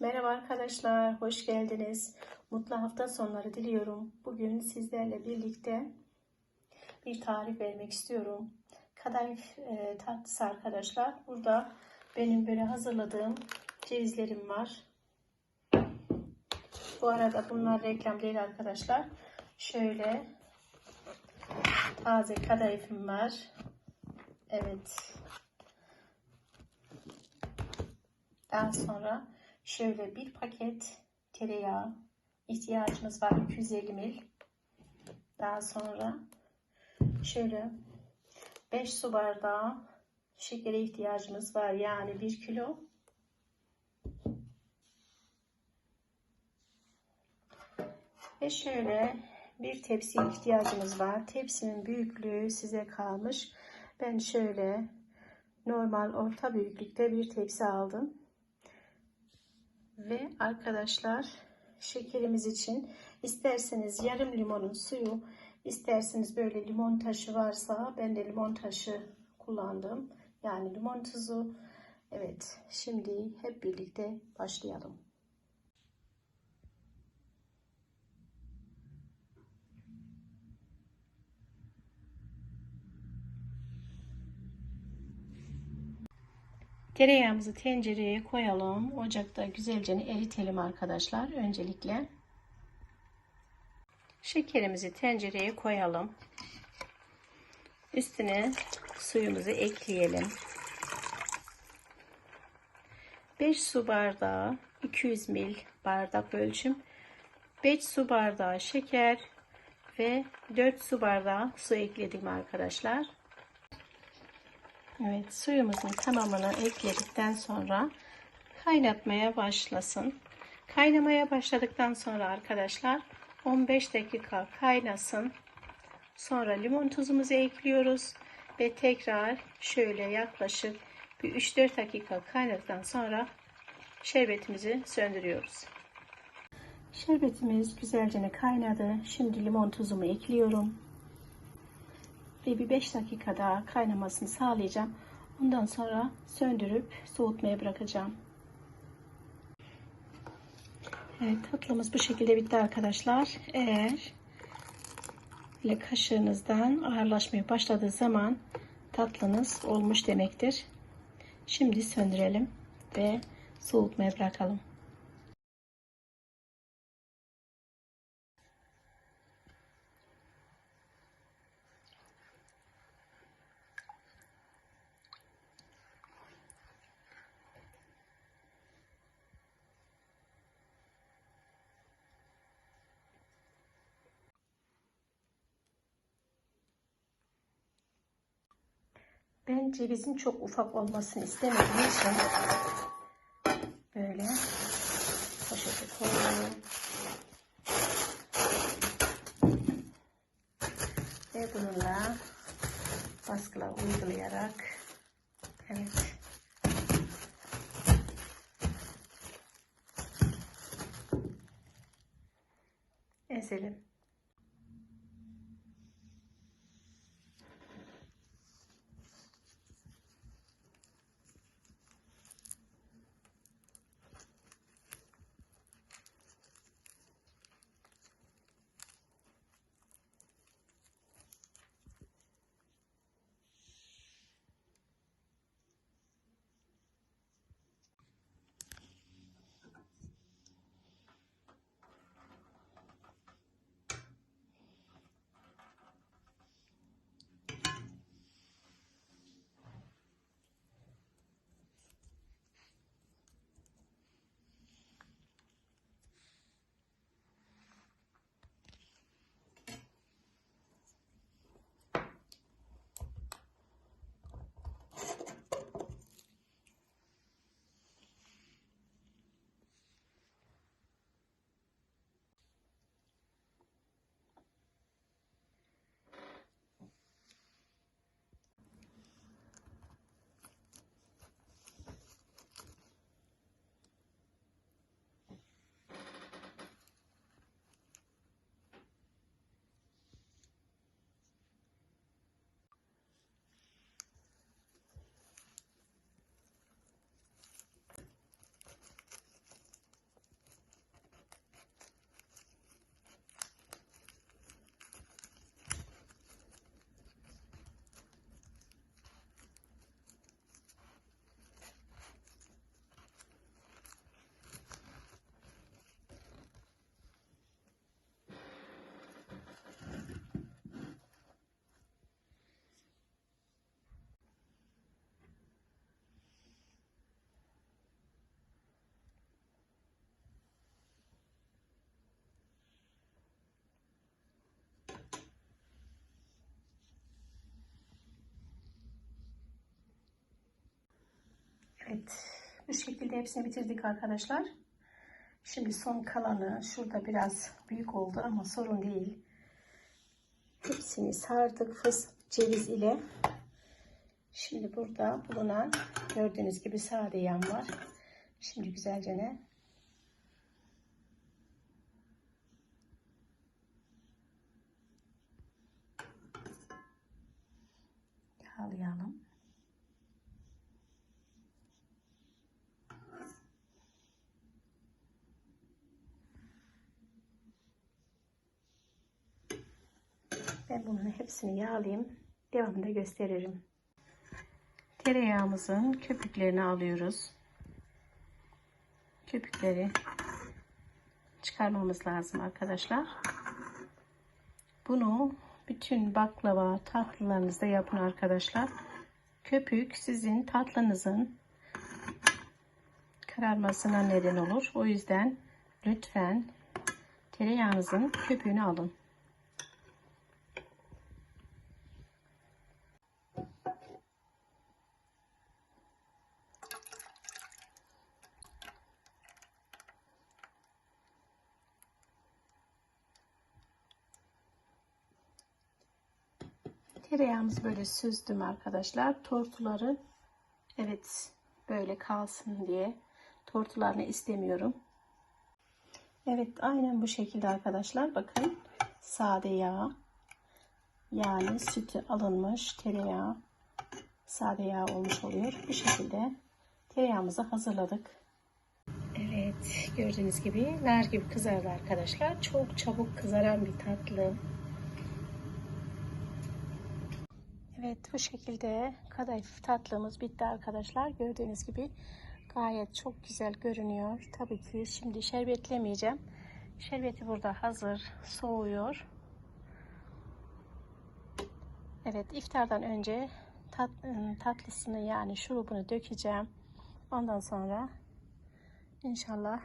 Merhaba arkadaşlar, hoş geldiniz. Mutlu hafta sonları diliyorum. Bugün sizlerle birlikte bir tarif vermek istiyorum. Kadayıf e, tatlısı arkadaşlar. Burada benim böyle hazırladığım cevizlerim var. Bu arada bunlar reklam değil arkadaşlar. Şöyle taze kadayıfım var. Evet. Daha sonra şöyle bir paket tereyağı ihtiyacımız var 250 ml. Daha sonra şöyle 5 su bardağı şekere ihtiyacımız var yani 1 kilo. Ve şöyle bir tepsiye ihtiyacımız var. Tepsinin büyüklüğü size kalmış. Ben şöyle normal orta büyüklükte bir tepsi aldım. Ve arkadaşlar şekerimiz için isterseniz yarım limonun suyu, isterseniz böyle limon taşı varsa ben de limon taşı kullandım. Yani limon tuzu. Evet şimdi hep birlikte başlayalım. Tereyağımızı tencereye koyalım. Ocakta güzelce eritelim arkadaşlar. Öncelikle şekerimizi tencereye koyalım. Üstüne suyumuzu ekleyelim. 5 su bardağı 200 ml bardak ölçüm 5 su bardağı şeker ve 4 su bardağı su ekledim arkadaşlar. Evet suyumuzun tamamını ekledikten sonra kaynatmaya başlasın. Kaynamaya başladıktan sonra arkadaşlar 15 dakika kaynasın. Sonra limon tuzumuzu ekliyoruz ve tekrar şöyle yaklaşık bir 3-4 dakika kaynadıktan sonra şerbetimizi söndürüyoruz. Şerbetimiz güzelce kaynadı. Şimdi limon tuzumu ekliyorum ve bir 5 dakika daha kaynamasını sağlayacağım. Ondan sonra söndürüp soğutmaya bırakacağım. Evet tatlımız bu şekilde bitti arkadaşlar. Eğer ile kaşığınızdan ağırlaşmaya başladığı zaman tatlınız olmuş demektir. Şimdi söndürelim ve soğutmaya bırakalım. Ben cevizin çok ufak olmasını istemediğim için böyle poşete koyuyorum. Ve bununla baskıla uygulayarak Evet. Bu şekilde hepsini bitirdik arkadaşlar. Şimdi son kalanı şurada biraz büyük oldu ama sorun değil. Hepsini sardık fıstık ceviz ile. Şimdi burada bulunan gördüğünüz gibi sade yağ var. Şimdi güzelce ne? Ben bunların hepsini yağlayayım. Devamında gösteririm. Tereyağımızın köpüklerini alıyoruz. Köpükleri çıkarmamız lazım arkadaşlar. Bunu bütün baklava tatlılarınızda yapın arkadaşlar. Köpük sizin tatlınızın kararmasına neden olur. O yüzden lütfen tereyağınızın köpüğünü alın. Tereyağımızı böyle süzdüm arkadaşlar. Tortuları evet böyle kalsın diye tortularını istemiyorum. Evet aynen bu şekilde arkadaşlar. Bakın sade yağ yani sütü alınmış tereyağı sade yağ olmuş oluyor. Bu şekilde tereyağımızı hazırladık. Evet gördüğünüz gibi nar gibi kızardı arkadaşlar. Çok çabuk kızaran bir tatlı. Evet bu şekilde kadayıf tatlımız bitti arkadaşlar. Gördüğünüz gibi gayet çok güzel görünüyor. Tabii ki şimdi şerbetlemeyeceğim. Şerbeti burada hazır soğuyor. Evet iftardan önce tat, tatlısını yani şurubunu dökeceğim. Ondan sonra inşallah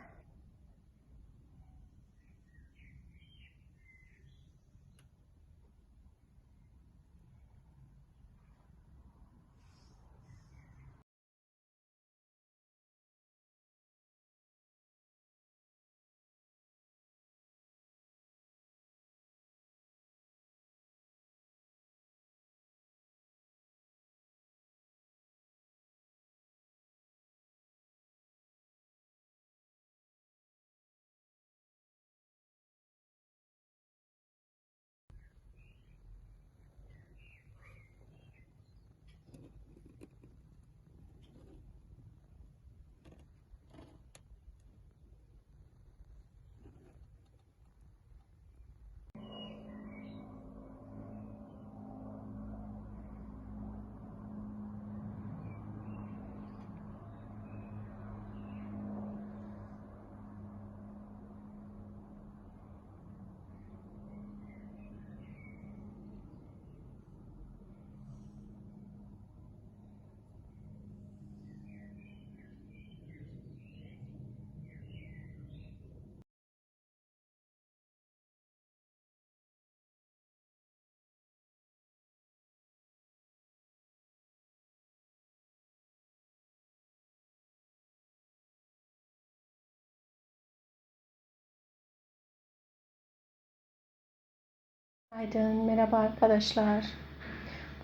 Günaydın, merhaba arkadaşlar.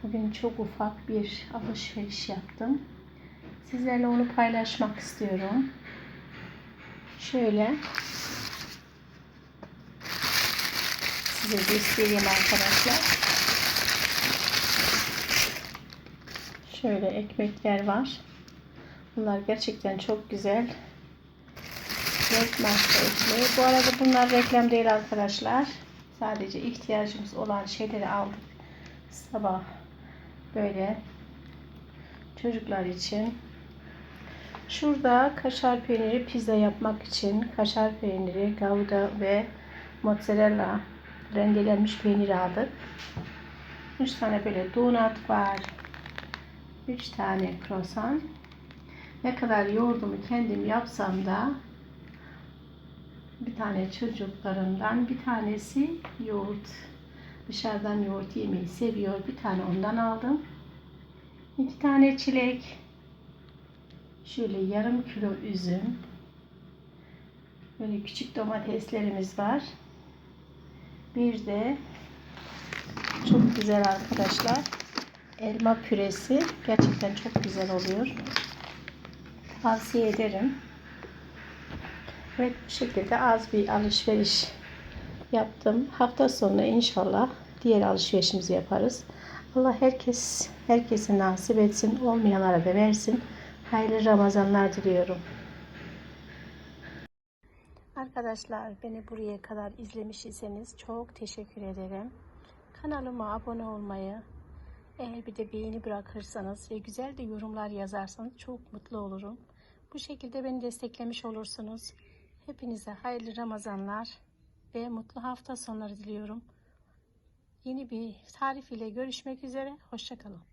Bugün çok ufak bir alışveriş yaptım. Sizlerle onu paylaşmak istiyorum. Şöyle size göstereyim arkadaşlar. Şöyle ekmekler var. Bunlar gerçekten çok güzel. Reklam ekmeği. Bu arada bunlar reklam değil arkadaşlar. Sadece ihtiyacımız olan şeyleri aldık. Sabah böyle çocuklar için. Şurada kaşar peyniri pizza yapmak için kaşar peyniri, gouda ve mozzarella rendelenmiş peynir aldık. 3 tane böyle donut var. 3 tane croissant. Ne kadar yoğurdumu kendim yapsam da bir tane çocuklarından bir tanesi yoğurt dışarıdan yoğurt yemeyi seviyor. Bir tane ondan aldım. İki tane çilek. Şöyle yarım kilo üzüm. Böyle küçük domateslerimiz var. Bir de çok güzel arkadaşlar. Elma püresi gerçekten çok güzel oluyor. Tavsiye ederim. Evet bu şekilde az bir alışveriş yaptım. Hafta sonu inşallah diğer alışverişimizi yaparız. Allah herkes herkese nasip etsin. Olmayanlara da versin. Hayırlı Ramazanlar diliyorum. Arkadaşlar beni buraya kadar izlemiş iseniz çok teşekkür ederim. Kanalıma abone olmayı, eğer bir de beğeni bırakırsanız ve güzel de yorumlar yazarsanız çok mutlu olurum. Bu şekilde beni desteklemiş olursunuz. Hepinize hayırlı Ramazanlar ve mutlu hafta sonları diliyorum. Yeni bir tarif ile görüşmek üzere. Hoşçakalın.